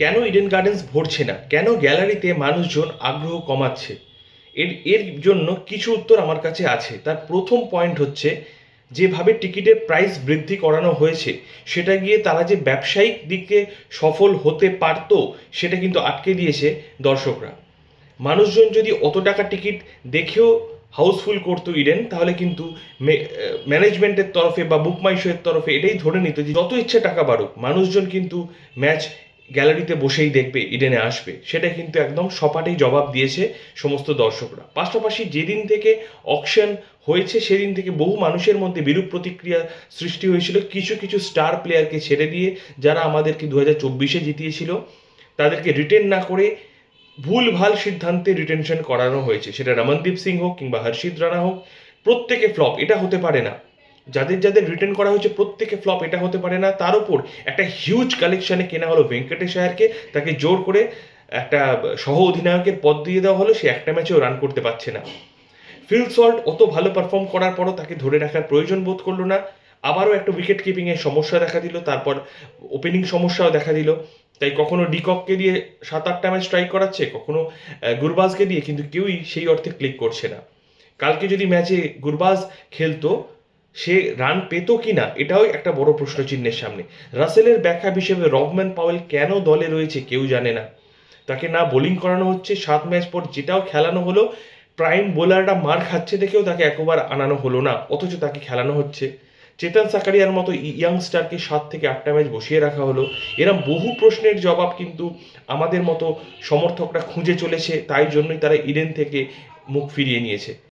কেন Eden gardens ভরছে না? কেন গ্যালারিতে মানুষজন আগ্রহ কমাচ্ছে? এর এর জন্য কিছু উত্তর আমার কাছে আছে। তার প্রথম পয়েন্ট হচ্ছে, যেভাবে টিকিটের প্রাইস বৃদ্ধি করানো হয়েছে, সেটা গিয়ে তারা যে ব্যবসায়িক দিকে সফল হতে পারতো, সেটা কিন্তু আটকে দিয়েছে দর্শকরা। মানুষজন যদি অত টাকা টিকিট দেখেও হাউসফুল করতো ইডেন তাহলে কিন্তু ম্যানেজমেন্টের তরফে বা বুক মাই শোয়ের তরফে এটাই ধরে নিত যে যত ইচ্ছে টাকা বাড়ুক, মানুষজন কিন্তু ম্যাচ গ্যালারিতে বসেই দেখবে ইডেনে আসবে। সেটা কিন্তু একদম সপাটেই জবাব দিয়েছে সমস্ত দর্শকরা। পাশাপাশি যেদিন থেকে অকশন হয়েছে, সেদিন থেকে বহু মানুষের মধ্যে বিরূপ প্রতিক্রিয়া সৃষ্টি হয়েছিল। কিছু কিছু স্টার প্লেয়ারকে ছেড়ে দিয়ে যারা আমাদেরকে দু হাজার চব্বিশে জিতিয়েছিল, তাদেরকে রিটেন না করে ভুল, ভালো সিদ্ধান্তে রিটেনশন করানো হয়েছে। সেটা রমনদীপ সিং হোক কিংবা হর্ষিত রানা হোক, প্রত্যেকে ফ্লপ এটা হতে পারে না। যাদের যাদের রিটার্ন করা হয়েছে, প্রত্যেকে ফ্লপ এটা হতে পারে না। তার উপর একটা হিউজ কালেকশনে কেনা হলো ভেঙ্কটেশ আয়ারকে তাকে জোর করে একটা সহ অধিনায়কের পদ দিয়ে দেওয়া হলো, সে একটা ম্যাচেও রান করতে পারছে না। ফিল সল্ট অত ভালো পারফর্ম করার পরও তাকে ধরে রাখার প্রয়োজন বোধ করল না। আবারও একটা উইকেট কিপিংয়ের সমস্যা দেখা দিল, তারপর ওপেনিং সমস্যাও দেখা দিল। তাই কখনো ডিকককে দিয়ে সাত আটটা ম্যাচ ট্রাই করাচ্ছে, কখনো গুরবাজকে দিয়ে, কিন্তু কেউই সেই অর্থে ক্লিক করছে না। কালকে যদি ম্যাচে গুরবাজ খেলতো সে রান পেত কি না এটাও একটা বড় প্রশ্ন চিহ্নের সামনে। রাসেলের ব্যাখ্যা হিসেবে রবম্যান পাওয়েল কেন দলে রয়েছে কেউ জানে না। তাকে না বোলিং করানো হচ্ছে, সাত ম্যাচ পর যেটাও খেলানো হলো, প্রাইম বোলাররা মার খাচ্ছে দেখেও তাকে একবার আনানো হলো না, অথচ তাকে খেলানো হচ্ছে। চেতন সাকারিয়ার মতো ইয়াংস্টারকে সাত থেকে আটটা ম্যাচ বসিয়ে রাখা হলো। এরম বহু প্রশ্নের জবাব কিন্তু আমাদের মতো সমর্থকরা খুঁজে চলেছে, তাই জন্যই তারা ইডেন থেকে মুখ ফিরিয়ে নিয়েছে।